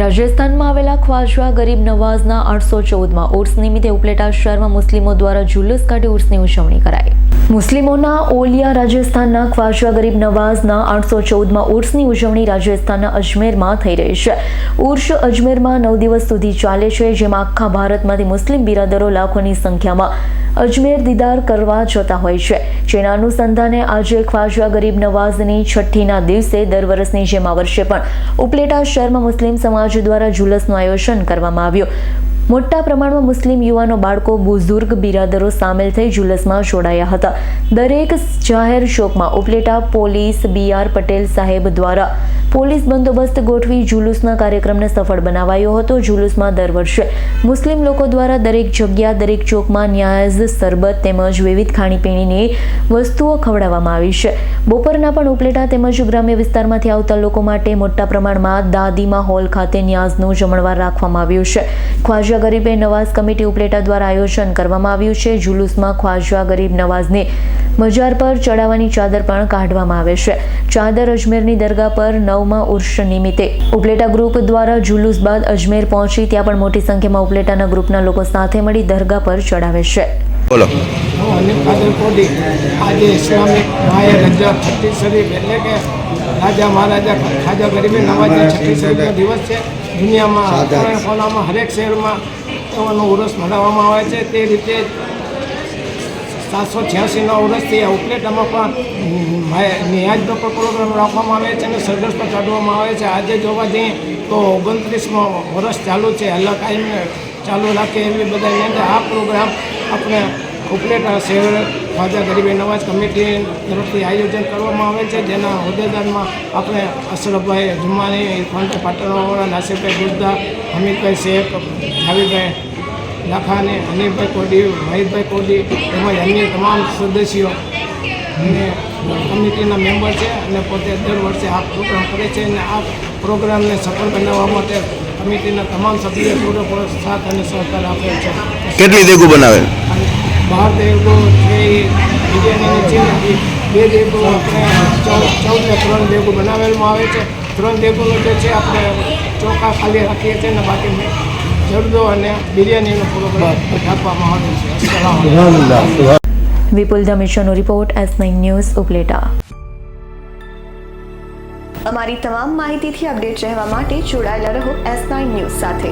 રાજસ્થાનમાં આવેલા ખ્વાજા ગરીબ નવાઝના આઠસો ચૌદમાં ઉર્સ નિમિત્તે ઉપલેટા શહેરમાં મુસ્લિમો દ્વારા જુલુસ કાઢી ઉર્સની ઉજવણી કરાઈ. મુસ્લિમોના ઓલિયા રાજસ્થાનના ખ્વાજા ગરીબ નવાઝના આઠસો ચૌદમાં ઉર્સની ઉજવણી રાજસ્થાનના અજમેરમાં થઈ રહી છે. ઉર્સ અજમેરમાં નવ દિવસ સુધી ચાલે છે, જેમાં આખા ભારતમાંથી મુસ્લિમ બિરાદરો લાખોની સંખ્યામાં અજમેર દીદાર કરવા જતા હોય છે. જેના અનુસંધાને આજે ખ્વાજા ગરીબ નવાઝની છઠ્ઠીના દિવસે દર વર્ષની જેમ આ વર્ષે પણ ઉપલેટા શહેરમાં મુસ્લિમ સમાજ દ્વારા જુલસનું આયોજન કરવામાં આવ્યું. મોટા પ્રમાણમાં મુસ્લિમ યુવાનો બાળકો, બુઝુર્ગ બિરાદરો સામેલ થઈ જુલસમાં જોડાયા હતા. દરેક જાહેર શોકમાં Upleta police B R Patel સાહેબ દ્વારા પોલીસ બંદોબસ્ત ગોઠવી જુલુસના કાર્યક્રમને સફળ બનાવાયો હતો. જુલુસમાં દર વર્ષે મુસ્લિમ લોકો દ્વારા દરેક જગ્યા, દરેક ચોકમાં ન્યાઝ સરબત તેમજ વિવિધ ખાણીપીણીની વસ્તુઓ ખવડાવવામાં આવી છે. બપોરના પણ ઉપલેટા તેમજ ગ્રામ્ય વિસ્તારમાંથી આવતા લોકો માટે મોટા પ્રમાણમાં દાદીમા હોલ ખાતે ન્યાઝનું જમણવાર રાખવામાં આવ્યું છે. ખ્વાજા ગરીબે નવાઝ કમિટી ઉપલેટા દ્વારા આયોજન કરવામાં આવ્યું છે. જુલુસમાં ખ્વાજા ગરીબ નવાઝને મજાર પર ચડાવવાની ચાદર પણ કાઢવામાં આવે છે. ચાદર અજમેરની દરગાહ પર નવમા ઉર્ષ નિમિત્તે. ઉપલેટા ગ્રુપ દ્વારા જુલુસ બાદ અજમેર પહોંચી ત્યાં પણ મોટી સંખ્યામાં ઉપલેટાના ગ્રુપના લોકો સાથે મળી દરગાહ પર ચડાવે છે. બોલો. આજે ઇસ્લામિક માય રજા છઠ્ઠી શરીફ એટલે કે રાજા મહારાજા ખાજા ગરીબે નવાજની છઠ્ઠી શરીફનો દિવસ છે. દુનિયામાં ખોલામાં હરેક શહેરમાં એવાનો ઉરસ મનાવવામાં આવે છે. તે રીતે સાતસો છ્યાસીના વર્ષથી આઉટલેટમાં પણ નિહાજનો પણ પ્રોગ્રામ રાખવામાં આવે છે અને સરઘસ પણ કાઢવામાં આવે છે. આજે જોવા જઈએ તો ઓગણત્રીસમો વર્ષ ચાલુ છે. અલ્લાહ કાયમ ચાલુ રાખે એવી બધા અંદર આ પ્રોગ્રામ આપણે ઉપલેટા શહેર ખ્વાજા ગરીબી નવાજ કમિટી તરફથી આયોજન કરવામાં આવે છે. જેના હોદ્દેદારમાં આપણે અશરફભાઈ જુમાની ઇરફાનભાઈ પાટણવાળા, નાસિરભાઈ ગુજદા હમીદભાઈ શેખ જાવીદભાઈ લાખાને અનિલભાઈ કોડી મહિતભાઈ કોડી તેમજ અન્ય તમામ સદસ્યો અને કમિટીના મેમ્બર છે અને પોતે દર વર્ષે આ પ્રોગ્રામ કરે છે અને આ પ્રોગ્રામને સફળ બનાવવા માટે કમિટીના તમામ સભ્યોએ પૂરેપૂરો સાથ અને સહકાર આપ્યો છે. કેટલી દેગું બનાવેલ બહાર દેગો છે એ બે દેગો આપણે ચૌદ ચૌદ ને ત્રણ દેગો બનાવેલમાં આવે છે. ત્રણ દેગોનું જે છે આપણે ચોખા ખાલી રાખીએ છીએ અને બાકી અને બિરયાનીનો પ્રોગ્રામ છે. Vipul ધમેશાનો report S nine news Upleta. અમારી તમામ માહિતીથી અપડેટ રહેવા માટે જોડાયેલા રહો એસ નાઇન ન્યૂઝ સાથે.